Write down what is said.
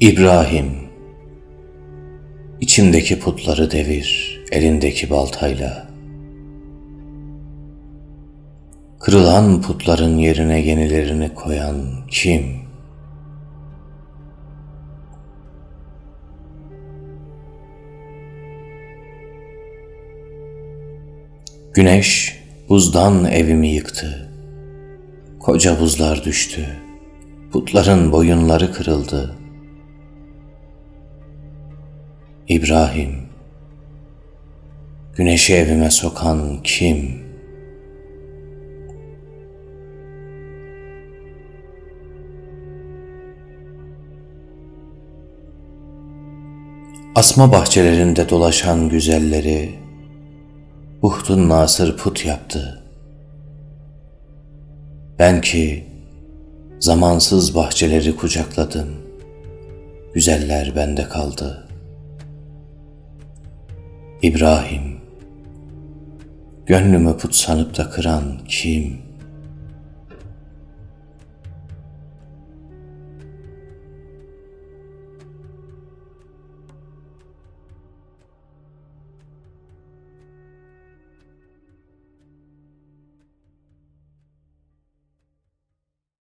İbrahim İçimdeki putları devir elindeki baltayla. Kırılan putların yerine yenilerini koyan kim? Güneş buzdan evimi yıktı. Koca buzlar düştü. Putların boyunları kırıldı. İbrahim, güneşi evime sokan kim? Asma bahçelerinde dolaşan güzelleri Buhtun Nasır put yaptı. Ben ki zamansız bahçeleri kucakladım. Güzeller bende kaldı. İbrahim, gönlümü put sanıp da kıran kim?''